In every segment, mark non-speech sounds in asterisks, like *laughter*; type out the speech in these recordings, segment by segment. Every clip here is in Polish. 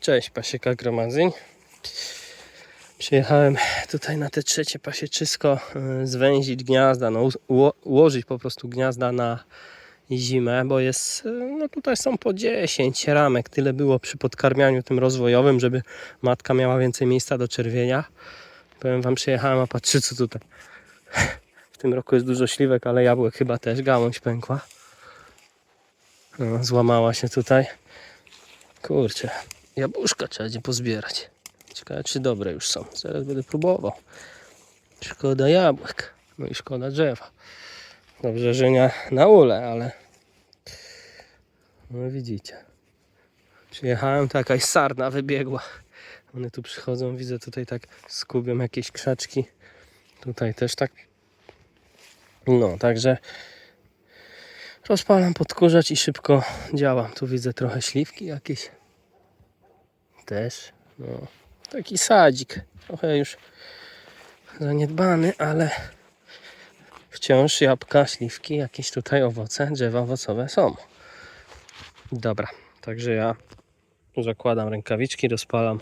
Cześć, pasieka gromadzeń. Przyjechałem tutaj na te trzecie pasieczysko y, zwęzić gniazda, no, uło- ułożyć po prostu gniazda na zimę, bo jest, y, no tutaj są po 10 ramek, tyle było przy podkarmianiu tym rozwojowym, żeby matka miała więcej miejsca do czerwienia. Powiem wam, przyjechałem, a patrzcie co tutaj. W tym roku jest dużo śliwek, ale jabłek chyba też, gałąź pękła. No, złamała się tutaj. Kurczę, jabłuszka trzeba będzie pozbierać. Ciekawe, czy dobre już są. Zaraz będę próbował. Szkoda jabłek. No i szkoda drzewa. Dobrze, że nie na ule, ale... No widzicie. Przyjechałem, to jakaś sarna wybiegła. One tu przychodzą, widzę tutaj tak skubią jakieś krzaczki. Tutaj też tak. No, także rozpalam podkurzacz i szybko działam. Tu widzę trochę śliwki jakieś. Też. No, taki sadzik. Trochę już zaniedbany, ale wciąż jabłka, śliwki, jakieś tutaj owoce, drzewa owocowe są. Dobra, także ja zakładam rękawiczki, rozpalam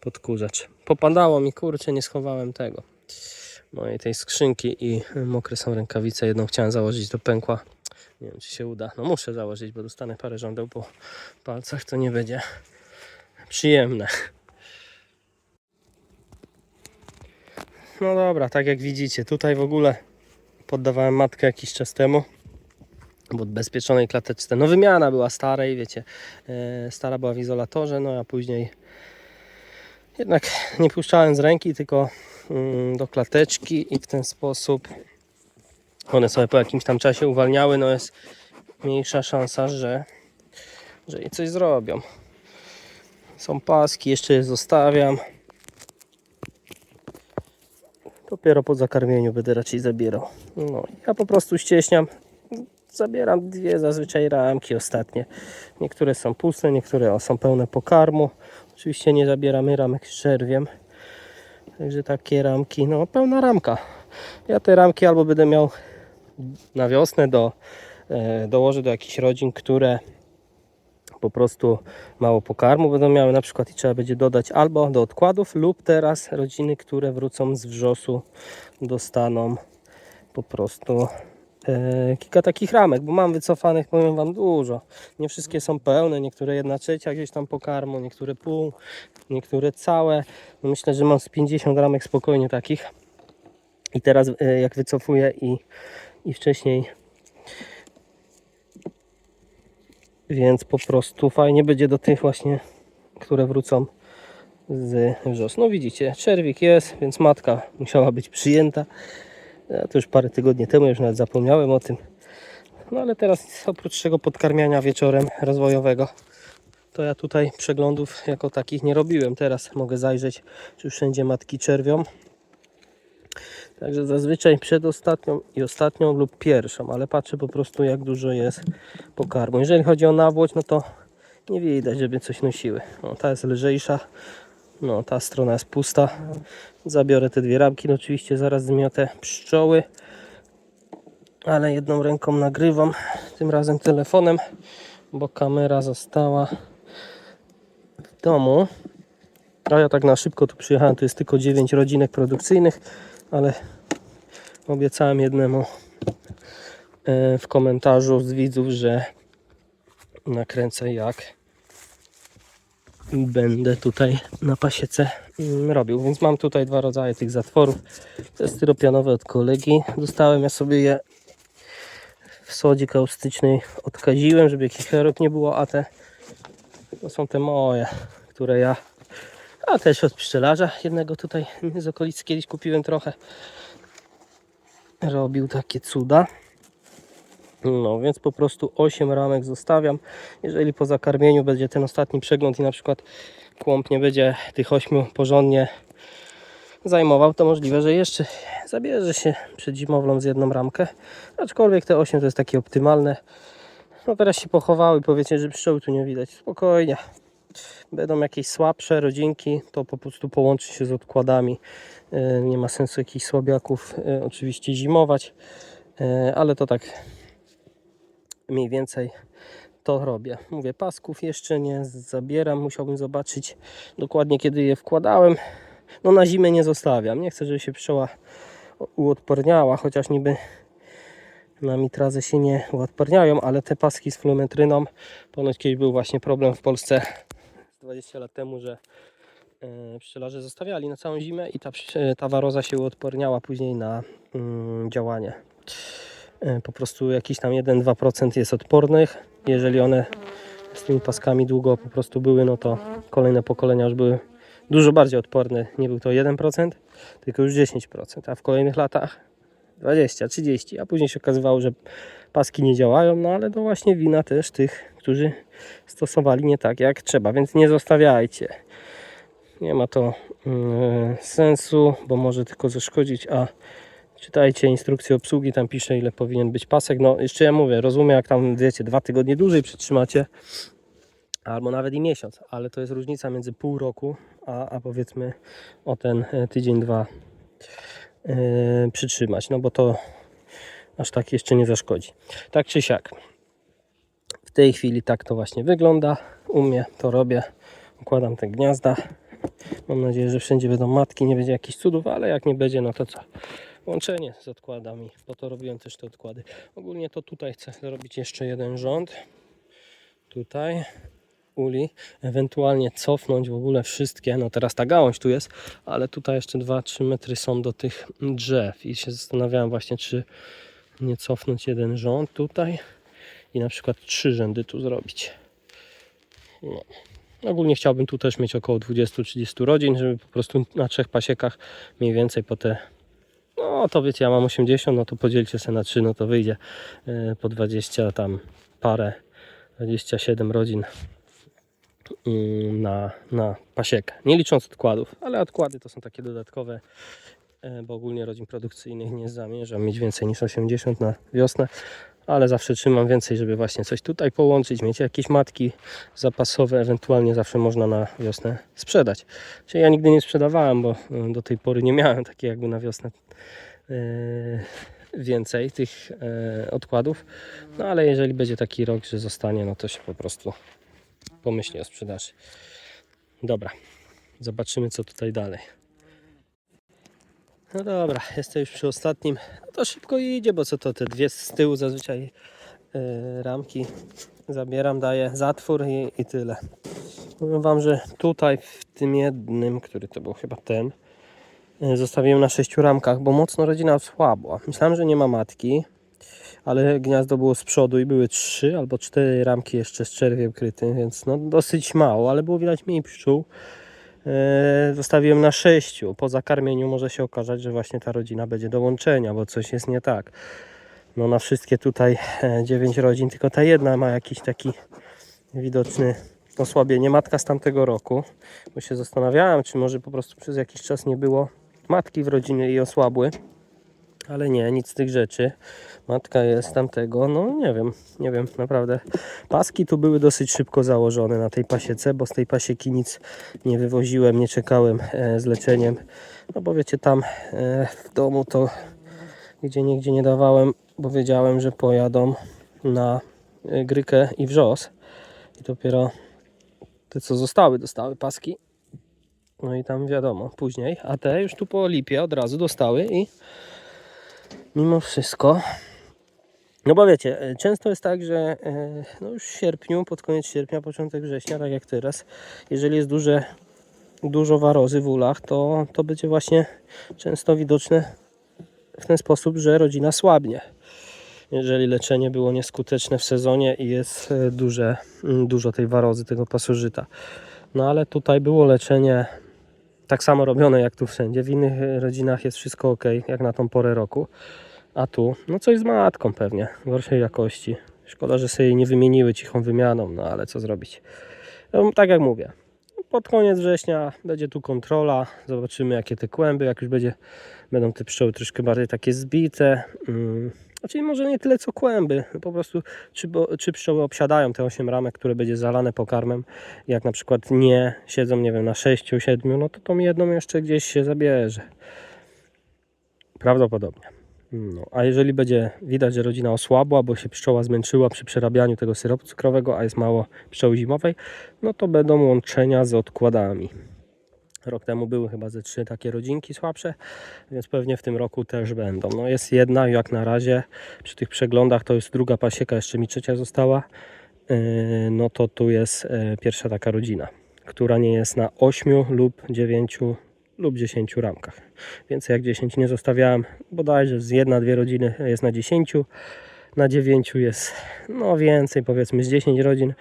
podkurzacz. Popadało mi, kurczę, nie schowałem tego. Mojej tej skrzynki i mokre są rękawice. Jedną chciałem założyć do pękła. Nie wiem, czy się uda. No muszę założyć, bo dostanę parę żądeł po palcach, to nie będzie przyjemne. No dobra, tak jak widzicie, tutaj w ogóle poddawałem matkę jakiś czas temu w odbezpieczonej klateczce. No wymiana była starej, wiecie, e, stara była w izolatorze, no a później jednak nie puszczałem z ręki, tylko mm, do klateczki i w ten sposób one sobie po jakimś tam czasie uwalniały, no jest mniejsza szansa, że, że jej coś zrobią. Są paski, jeszcze je zostawiam. Dopiero po zakarmieniu będę raczej zabierał. No, ja po prostu ścieśniam. Zabieram dwie zazwyczaj ramki ostatnie. Niektóre są puste, niektóre są pełne pokarmu. Oczywiście nie zabieramy ramek z czerwiem. Także takie ramki, no pełna ramka. Ja te ramki albo będę miał na wiosnę do, e, dołożę do jakichś rodzin, które po prostu mało pokarmu będą miały na przykład i trzeba będzie dodać albo do odkładów lub teraz rodziny, które wrócą z wrzosu dostaną po prostu e, kilka takich ramek, bo mam wycofanych, powiem Wam, dużo. Nie wszystkie są pełne, niektóre jedna trzecia gdzieś tam pokarmu, niektóre pół, niektóre całe. No myślę, że mam z 50 ramek spokojnie takich. I teraz e, jak wycofuję i, i wcześniej więc po prostu fajnie będzie do tych właśnie, które wrócą z wrzosu. No widzicie, czerwik jest, więc matka musiała być przyjęta. Ja to już parę tygodni temu, już nawet zapomniałem o tym. No ale teraz oprócz tego podkarmiania wieczorem rozwojowego, to ja tutaj przeglądów jako takich nie robiłem. Teraz mogę zajrzeć, czy wszędzie matki czerwią. Także zazwyczaj przedostatnią i ostatnią lub pierwszą, ale patrzę po prostu jak dużo jest pokarmu. Jeżeli chodzi o nawłoć, no to nie widać, żeby coś nosiły. No, ta jest lżejsza, no ta strona jest pusta. Zabiorę te dwie ramki, no oczywiście zaraz zmiotę pszczoły, ale jedną ręką nagrywam, tym razem telefonem, bo kamera została w domu. A ja tak na szybko tu przyjechałem, tu jest tylko 9 rodzinek produkcyjnych, ale obiecałem jednemu e, w komentarzu z widzów, że nakręcę jak będę tutaj na pasiece mm, robił. Więc mam tutaj dwa rodzaje tych zatworów. Jest styropianowe od kolegi. Dostałem ja sobie je w sodzie kaustycznej odkaziłem, żeby jakiś chorób nie było, a te to są te moje, które ja a też od pszczelarza jednego tutaj z okolicy kiedyś kupiłem trochę. Robił takie cuda. No więc po prostu 8 ramek zostawiam. Jeżeli po zakarmieniu będzie ten ostatni przegląd i na przykład kłąb nie będzie tych 8 porządnie zajmował, to możliwe, że jeszcze zabierze się przed zimowlą z jedną ramkę. Aczkolwiek te 8 to jest takie optymalne. No teraz się pochowały, powiecie, że pszczoły tu nie widać. Spokojnie będą jakieś słabsze rodzinki, to po prostu połączy się z odkładami. E, Nie ma sensu jakichś słabiaków e, oczywiście zimować, E, ale to tak mniej więcej to robię. Mówię, pasków jeszcze nie zabieram, musiałbym zobaczyć dokładnie kiedy je wkładałem. No na zimę nie zostawiam. Nie chcę, żeby się pszczoła uodporniała, chociaż niby na mitrazę się nie uodporniają, ale te paski z flumetryną, ponoć kiedyś był właśnie problem w Polsce z 20 lat temu, że e, pszczelarze zostawiali na całą zimę i ta, psz- ta waroza się uodporniała później na mm, działanie. E, Po prostu jakiś tam 1-2% jest odpornych. Jeżeli one z tymi paskami długo po prostu były, no to kolejne pokolenia już były dużo bardziej odporne. Nie był to 1%, tylko już 10%, a w kolejnych latach 20, 30, a później się okazywało, że paski nie działają, no ale to właśnie wina też tych, którzy stosowali nie tak jak trzeba, więc nie zostawiajcie. Nie ma to mm, sensu, bo może tylko zaszkodzić, a czytajcie instrukcję obsługi, tam pisze ile powinien być pasek. No jeszcze ja mówię, rozumiem jak tam wiecie, dwa tygodnie dłużej przytrzymacie, albo nawet i miesiąc, ale to jest różnica między pół roku, a, a powiedzmy o ten e, tydzień, dwa e, przytrzymać, no bo to aż tak jeszcze nie zaszkodzi. Tak czy siak. W tej chwili tak to właśnie wygląda. U mnie to robię. Układam te gniazda. Mam nadzieję, że wszędzie będą matki, nie będzie jakichś cudów, ale jak nie będzie, no to co? Łączenie z odkładami, po to robiłem też te odkłady. Ogólnie to tutaj chcę zrobić jeszcze jeden rząd. Tutaj uli, ewentualnie cofnąć w ogóle wszystkie. No teraz ta gałąź tu jest, ale tutaj jeszcze 2-3 metry są do tych drzew i się zastanawiałem właśnie, czy nie cofnąć jeden rząd tutaj i na przykład trzy rzędy tu zrobić. No. Ogólnie chciałbym tu też mieć około 20-30 rodzin, żeby po prostu na trzech pasiekach mniej więcej po te no to wiecie, ja mam 80, no to podzielcie sobie na 3, no to wyjdzie e, po 20 tam parę, 27 rodzin mm, na, na pasiekę. Nie licząc odkładów, ale odkłady to są takie dodatkowe, e, bo ogólnie rodzin produkcyjnych nie zamierzam mieć więcej niż 80 na wiosnę, ale zawsze trzymam więcej, żeby właśnie coś tutaj połączyć, mieć jakieś matki zapasowe, ewentualnie zawsze można na wiosnę sprzedać. Czyli ja nigdy nie sprzedawałem, bo e, do tej pory nie miałem takiej jakby na wiosnę e, więcej tych e, odkładów. No ale jeżeli będzie taki rok, że zostanie, no to się po prostu pomyśli o sprzedaży. Dobra, zobaczymy co tutaj dalej. No dobra, jestem już przy ostatnim. No to szybko idzie, bo co to te dwie z tyłu zazwyczaj e, ramki zabieram, daję zatwór i, i tyle. Powiem Wam, że tutaj w tym jednym, który to był chyba ten, e, zostawiłem na sześciu ramkach, bo mocno rodzina słabła. Myślałem, że nie ma matki, ale gniazdo było z przodu i były trzy albo cztery ramki jeszcze z czerwiem krytym, więc no dosyć mało, ale było widać mniej pszczół. E, Zostawiłem na sześciu. Po zakarmieniu może się okazać, że właśnie ta rodzina będzie do łączenia, bo coś jest nie tak. No na wszystkie tutaj e, dziewięć rodzin, tylko ta jedna ma jakiś taki widoczny osłabienie. Matka z tamtego roku, bo się zastanawiałem, czy może po prostu przez jakiś czas nie było matki w rodzinie i osłabły. Ale nie, nic z tych rzeczy. Matka jest tamtego, no nie wiem, nie wiem, naprawdę. Paski tu były dosyć szybko założone na tej pasiece, bo z tej pasieki nic nie wywoziłem, nie czekałem e, z leczeniem. No bo wiecie, tam e, w domu to gdzie nigdzie nie dawałem, bo wiedziałem, że pojadą na e, grykę i wrzos. I dopiero te, co zostały, dostały paski. No i tam wiadomo, później. A te już tu po lipie od razu dostały i mimo wszystko. No bo wiecie, e, często jest tak, że e, no już w sierpniu, pod koniec sierpnia, początek września, tak jak teraz, jeżeli jest duże, dużo warozy w ulach, to, to będzie właśnie często widoczne w ten sposób, że rodzina słabnie. Jeżeli leczenie było nieskuteczne w sezonie i jest e, duże, mm, dużo tej warozy, tego pasożyta. No ale tutaj było leczenie tak samo robione jak tu wszędzie. W innych rodzinach jest wszystko ok, jak na tą porę roku. A tu, no coś z matką pewnie, gorszej jakości. Szkoda, że sobie jej nie wymieniły cichą wymianą, no ale co zrobić. No, tak jak mówię, pod koniec września będzie tu kontrola, zobaczymy jakie te kłęby, jak już będzie, będą te pszczoły troszkę bardziej takie zbite. Mm. Znaczy może nie tyle co kłęby, po prostu czy, bo, czy pszczoły obsiadają te 8 ramek, które będzie zalane pokarmem. Jak na przykład nie siedzą, nie wiem, na 6, 7, no to tą jedną jeszcze gdzieś się zabierze. Prawdopodobnie. No, a jeżeli będzie widać, że rodzina osłabła, bo się pszczoła zmęczyła przy przerabianiu tego syropu cukrowego, a jest mało pszczoły zimowej, no to będą łączenia z odkładami. Rok temu były chyba ze trzy takie rodzinki słabsze, więc pewnie w tym roku też będą. No jest jedna, jak na razie przy tych przeglądach to jest druga pasieka, jeszcze mi trzecia została. Yy, No to tu jest yy, pierwsza taka rodzina, która nie jest na 8 lub 9 lub 10 ramkach. Więcej jak 10 nie zostawiałem, bodajże z jedna, dwie rodziny jest na 10, na 9 jest no więcej, powiedzmy z 10 rodzin,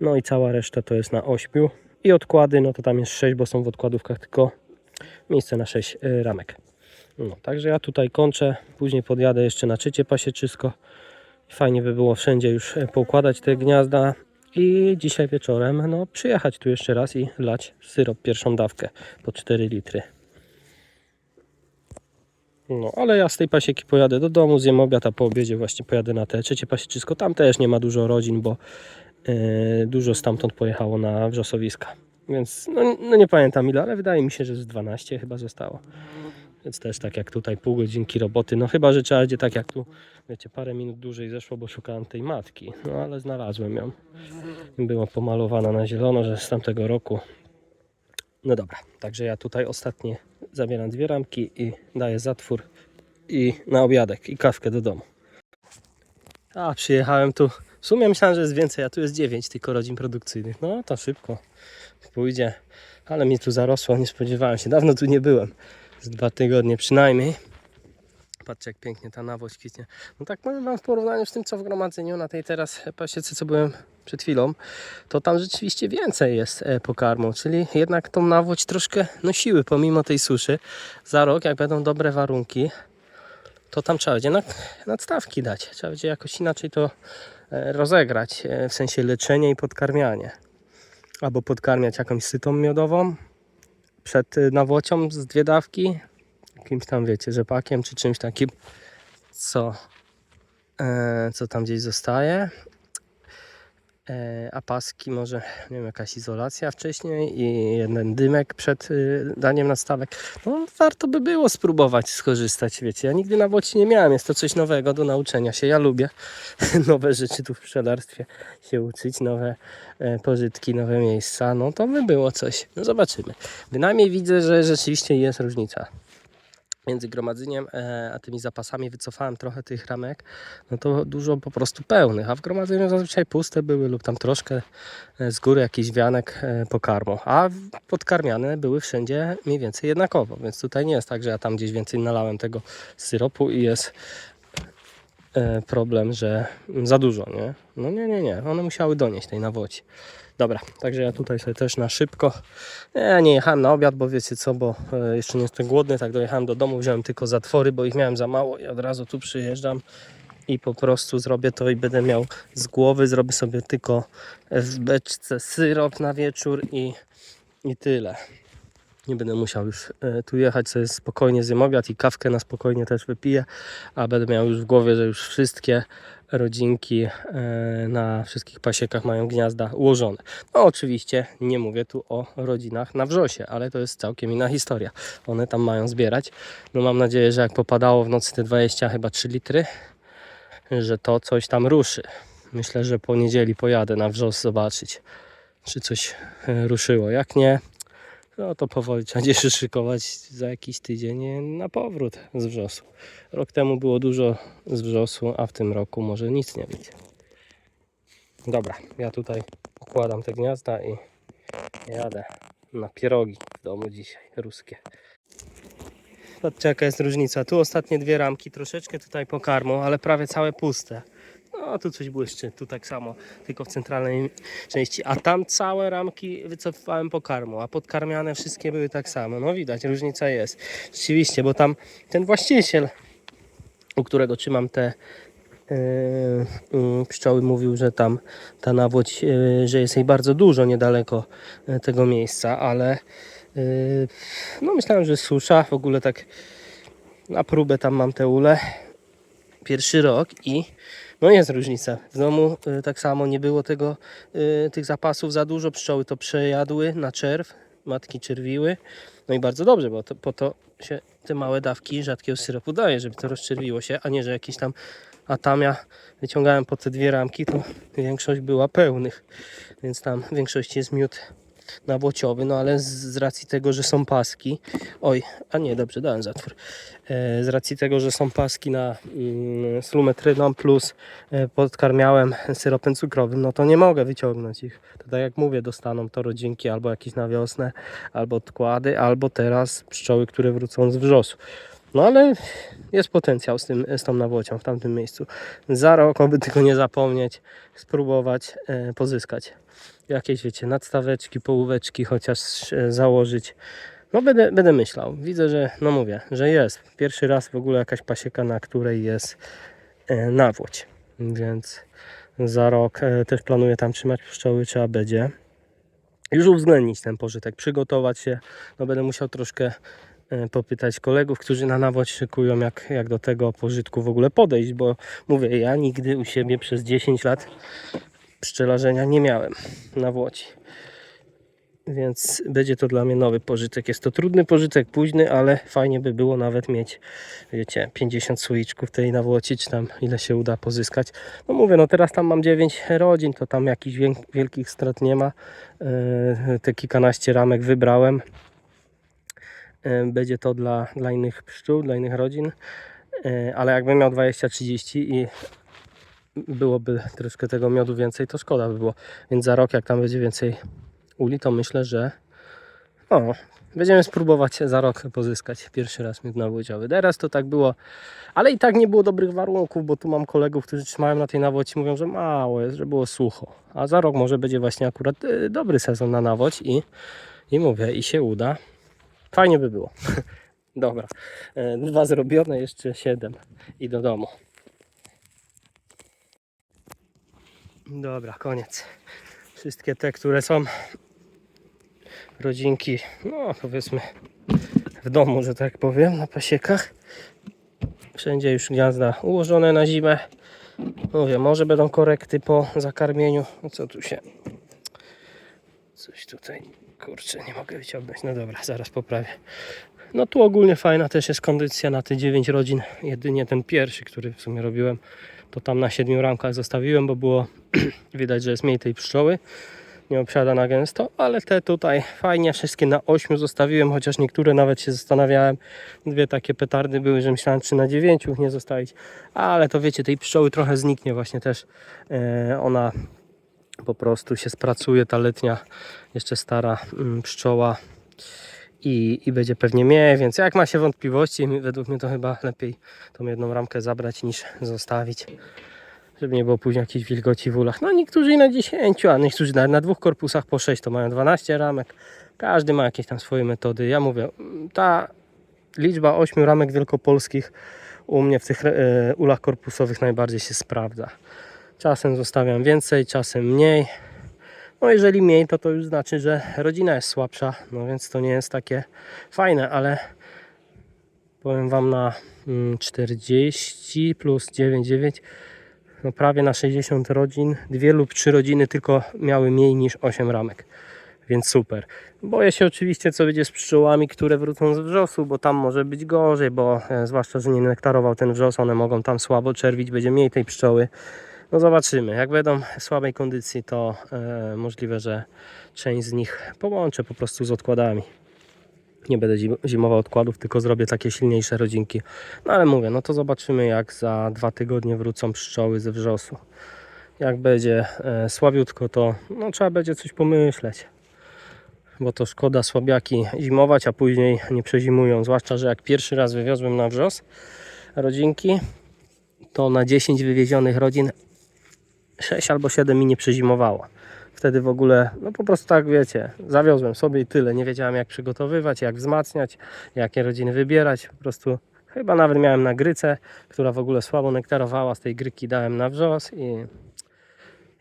no i cała reszta to jest na 8. I odkłady, no to tam jest 6, bo są w odkładówkach tylko miejsce na 6 y, ramek. No, także ja tutaj kończę, później podjadę jeszcze na trzecie pasieczysko. Fajnie by było wszędzie już e, poukładać te gniazda i dzisiaj wieczorem no, przyjechać tu jeszcze raz i lać syrop pierwszą dawkę po 4 litry. No, ale ja z tej pasieki pojadę do domu, zjem obiad, a po obiedzie właśnie pojadę na te trzecie pasieczysko. Tam też nie ma dużo rodzin, bo e, dużo stamtąd pojechało na wrzosowiska. Więc no, no nie pamiętam ile, ale wydaje mi się, że z 12 chyba zostało. Więc też tak jak tutaj pół godzinki roboty. No chyba, że trzeba będzie tak jak tu, wiecie, parę minut dłużej zeszło, bo szukałem tej matki. No ale znalazłem ją. Była pomalowana na zielono, że z tamtego roku. No dobra, także ja tutaj ostatnie zabieram dwie ramki i daję zatwór i na obiadek i kawkę do domu. A, przyjechałem tu. W sumie myślałem, że jest więcej, a tu jest 9 tylko rodzin produkcyjnych. No to szybko pójdzie. Ale mnie tu zarosło, nie spodziewałem się. Dawno tu nie byłem. Z dwa tygodnie przynajmniej. Patrzcie jak pięknie ta nawoź kwitnie. No tak powiem wam w porównaniu z tym co w gromadzeniu na tej teraz pasiece co byłem przed chwilą, to tam rzeczywiście więcej jest e, pokarmu, czyli jednak tą nawoź troszkę nosiły pomimo tej suszy. Za rok jak będą dobre warunki, to tam trzeba będzie nad, nadstawki dać. Trzeba będzie jakoś inaczej to e, rozegrać, e, w sensie leczenie i podkarmianie. Albo podkarmiać jakąś sytą miodową przed y, nawłocią z dwie dawki, jakimś tam wiecie, rzepakiem czy czymś takim, co, e, co tam gdzieś zostaje. E, a paski może, nie wiem, jakaś izolacja wcześniej i jeden dymek przed y, daniem nadstawek. No warto by było spróbować skorzystać, wiecie. Ja nigdy na woci nie miałem, jest to coś nowego do nauczenia się. Ja lubię *laughs* nowe rzeczy tu w pszczelarstwie się uczyć, nowe e, pożytki, nowe miejsca. No to by było coś. No zobaczymy. Bynajmniej widzę, że rzeczywiście jest różnica między gromadzeniem e, a tymi zapasami wycofałem trochę tych ramek, no to dużo po prostu pełnych, a w gromadzeniu zazwyczaj puste były lub tam troszkę e, z góry jakiś wianek e, pokarmu, a podkarmiane były wszędzie mniej więcej jednakowo, więc tutaj nie jest tak, że ja tam gdzieś więcej nalałem tego syropu i jest problem, że za dużo, nie? No nie, nie, nie, one musiały donieść tej nawoci. Dobra, także ja tutaj sobie też na szybko. Ja nie jechałem na obiad, bo wiecie co, bo e, jeszcze nie jestem głodny, tak dojechałem do domu, wziąłem tylko zatwory, bo ich miałem za mało i od razu tu przyjeżdżam i po prostu zrobię to i będę miał z głowy, zrobię sobie tylko w beczce syrop na wieczór i, i tyle. Nie będę musiał już e, tu jechać, sobie spokojnie zjem obiad i kawkę na spokojnie też wypiję, a będę miał już w głowie, że już wszystkie rodzinki e, na wszystkich pasiekach mają gniazda ułożone. No oczywiście nie mówię tu o rodzinach na wrzosie, ale to jest całkiem inna historia. One tam mają zbierać. No mam nadzieję, że jak popadało w nocy te 20 chyba 3 litry, że to coś tam ruszy. Myślę, że po niedzieli pojadę na wrzos zobaczyć, czy coś e, ruszyło. Jak nie, no to powoli trzeba będzie szykować za jakiś tydzień na powrót z wrzosu. Rok temu było dużo z wrzosu, a w tym roku może nic nie być. Dobra, ja tutaj układam te gniazda i jadę na pierogi w domu dzisiaj, ruskie. Patrzcie jaka jest różnica. Tu ostatnie dwie ramki, troszeczkę tutaj pokarmu, ale prawie całe puste. No tu coś błyszczy, tu tak samo, tylko w centralnej części. A tam całe ramki wycofywałem pokarmu, a podkarmiane wszystkie były tak samo. No widać, różnica jest. Rzeczywiście, bo tam ten właściciel, u którego trzymam te yy, yy, pszczoły, mówił, że tam ta nawłoć, yy, że jest jej bardzo dużo niedaleko yy, tego miejsca, ale yy, no myślałem, że susza, w ogóle tak na próbę tam mam te ule. Pierwszy rok i no jest różnica. W domu y, tak samo nie było tego, y, tych zapasów za dużo. Pszczoły to przejadły na czerw. matki czerwiły. No i bardzo dobrze, bo to, po to się te małe dawki rzadkiego syropu daje, żeby to rozczerwiło się, a nie, że jakiś tam atamia wyciągałem po te dwie ramki, to większość była pełnych, więc tam w większości jest miód nawłociowy, no ale z, z racji tego, że są paski, oj, a nie, dobrze, dałem zatwór, e, z racji tego, że są paski na mm, slumetryną plus e, podkarmiałem syropem cukrowym, no to nie mogę wyciągnąć ich. To tak jak mówię, dostaną to rodzinki albo jakieś na wiosnę, albo odkłady, albo teraz pszczoły, które wrócą z wrzosu. No ale jest potencjał z, tym, z tą nawłocią w tamtym miejscu. Za rok, oby tylko nie zapomnieć, spróbować e, pozyskać jakieś, wiecie, nadstaweczki, połóweczki chociaż e, założyć. No będę, będę myślał. Widzę, że, no mówię, że jest. Pierwszy raz w ogóle jakaś pasieka, na której jest e, nawłoć. Więc za rok e, też planuję tam trzymać pszczoły, trzeba będzie już uwzględnić ten pożytek, przygotować się. No będę musiał troszkę popytać kolegów, którzy na nawódź szykują, jak, jak do tego pożytku w ogóle podejść, bo mówię, ja nigdy u siebie przez 10 lat pszczelarzenia nie miałem na Włodzi. Więc będzie to dla mnie nowy pożytek. Jest to trudny pożytek, późny, ale fajnie by było nawet mieć, wiecie, 50 słoiczków tej nawłoci, czy tam ile się uda pozyskać. No mówię, no teraz tam mam 9 rodzin, to tam jakichś wielkich strat nie ma. E, Te kilkanaście ramek wybrałem. E, Będzie to dla, dla innych pszczół, dla innych rodzin. E, Ale jakbym miał 20-30 i byłoby troszkę tego miodu więcej, to szkoda by było. Więc za rok, jak tam będzie więcej uli, to myślę, że o, będziemy spróbować za rok pozyskać pierwszy raz miód nawłodziowy. Teraz to tak było, ale i tak nie było dobrych warunków, bo tu mam kolegów, którzy trzymają na tej nawłoci, mówią, że mało jest, że było sucho. A za rok może będzie właśnie akurat y, dobry sezon na nawłoć i, i mówię, i się uda. Fajnie by było. *laughs* Dobra, E, dwa zrobione, jeszcze siedem i do domu. Dobra, koniec. Wszystkie te, które są rodzinki, no powiedzmy w domu, że tak powiem, na pasiekach. Wszędzie już gniazda ułożone na zimę. Mówię, może będą korekty po zakarmieniu. No co tu się... Coś tutaj, kurczę, nie mogę wyciągnąć. No dobra, zaraz poprawię. No tu ogólnie fajna też jest kondycja na te 9 rodzin. Jedynie ten pierwszy, który w sumie robiłem, to tam na 7 ramkach zostawiłem, bo było *clears throat* widać, że jest mniej tej pszczoły. Nie obsiada na gęsto, ale te tutaj fajnie, wszystkie na 8 zostawiłem, chociaż niektóre nawet się zastanawiałem. Dwie takie petardy były, że myślałem czy na 9 nie zostawić, ale to wiecie, tej pszczoły trochę zniknie właśnie też. E, ona po prostu się spracuje, ta letnia, jeszcze stara mm, pszczoła i, i będzie pewnie mniej, więc jak ma się wątpliwości, według mnie to chyba lepiej tą jedną ramkę zabrać niż zostawić, żeby nie było później jakichś wilgoci w ulach. No niektórzy na 10, a niektórzy nawet na dwóch korpusach po 6 to mają 12 ramek. Każdy ma jakieś tam swoje metody. Ja mówię, ta liczba 8 ramek wielkopolskich u mnie w tych e, ulach korpusowych najbardziej się sprawdza. Czasem zostawiam więcej, czasem mniej. No jeżeli mniej, to to już znaczy, że rodzina jest słabsza, no więc to nie jest takie fajne, ale powiem Wam na mm, 40 plus 9, 9, no prawie na 60 rodzin, dwie lub trzy rodziny tylko miały mniej niż 8 ramek, więc super. Boję się oczywiście, co będzie z pszczołami, które wrócą z wrzosu, bo tam może być gorzej, bo e, zwłaszcza, że nie nektarował ten wrzos, one mogą tam słabo czerwić, będzie mniej tej pszczoły. No zobaczymy. Jak będą w słabej kondycji, to e, możliwe, że część z nich połączę po prostu z odkładami. Nie będę zim- zimował odkładów, tylko zrobię takie silniejsze rodzinki. No ale mówię, no to zobaczymy jak za dwa tygodnie wrócą pszczoły ze wrzosu. Jak będzie e, słabiutko, to no, trzeba będzie coś pomyśleć. Bo to szkoda słabiaki zimować, a później nie przezimują. Zwłaszcza, że jak pierwszy raz wywiozłem na wrzos rodzinki, to na 10 wywiezionych rodzin 6 albo 7 mi nie przezimowało. Wtedy w ogóle, no po prostu tak wiecie, zawiozłem sobie i tyle. Nie wiedziałem jak przygotowywać, jak wzmacniać, jakie rodziny wybierać. Po prostu chyba nawet miałem na grycę, która w ogóle słabo nektarowała. Z tej gryki dałem na wrzos i,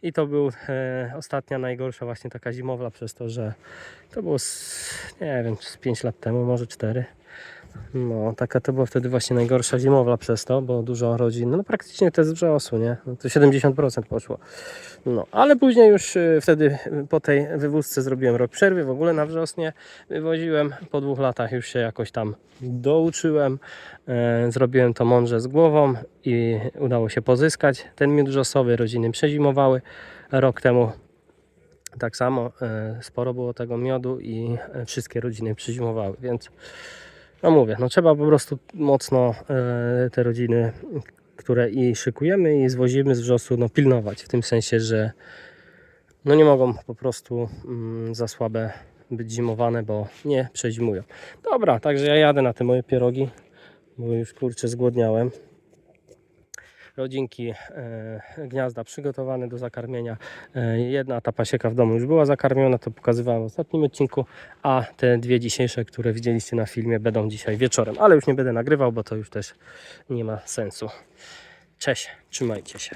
i to był e, ostatnia najgorsza właśnie taka zimowla przez to, że to było z, nie wiem, z 5 lat temu, może 4. No, taka to była wtedy właśnie najgorsza zimowla przez to, bo dużo rodzin, no praktycznie to z wrzosu, nie? No, to 70% poszło. No, ale później już y, wtedy y, po tej wywózce zrobiłem rok przerwy, w ogóle na wrzosnie wywoziłem. Po dwóch latach już się jakoś tam douczyłem. E, zrobiłem to mądrze z głową i udało się pozyskać ten miód wrzosowy. Rodziny przezimowały rok temu. Tak samo sporo było tego miodu i wszystkie rodziny przezimowały, więc no mówię, no trzeba po prostu mocno e, te rodziny, które i szykujemy i zwozimy z wrzosu, no pilnować w tym sensie, że no nie mogą po prostu mm, za słabe być zimowane, bo nie przezimują. Dobra, także ja jadę na te moje pierogi, bo już kurczę zgłodniałem. Rodzinki, e, gniazda przygotowane do zakarmienia. E, jedna ta pasieka w domu już była zakarmiona, to pokazywałem w ostatnim odcinku, a te dwie dzisiejsze, które widzieliście na filmie, będą dzisiaj wieczorem, ale już nie będę nagrywał, bo to już też nie ma sensu. Cześć, trzymajcie się.